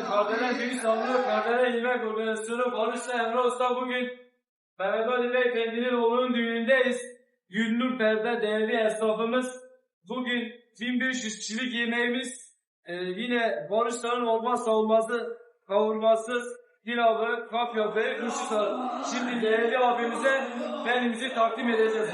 Bugün Kardelen Büyük Sandığı Kardelen İlmek Organizasyonu Barış'la Emre Usta bugün Mehmet Ali Bey Pendil'in oğlunun düğünündeyiz. Günlük Perde değerli esnafımız. Bugün 1500 kişilik yemeğimiz e, yine Barış'ların olmazsa olmazı kavurmasız pilavı, kapyabı, kuşu sarı. Şimdi değerli abimize benimizi takdim edeceğiz.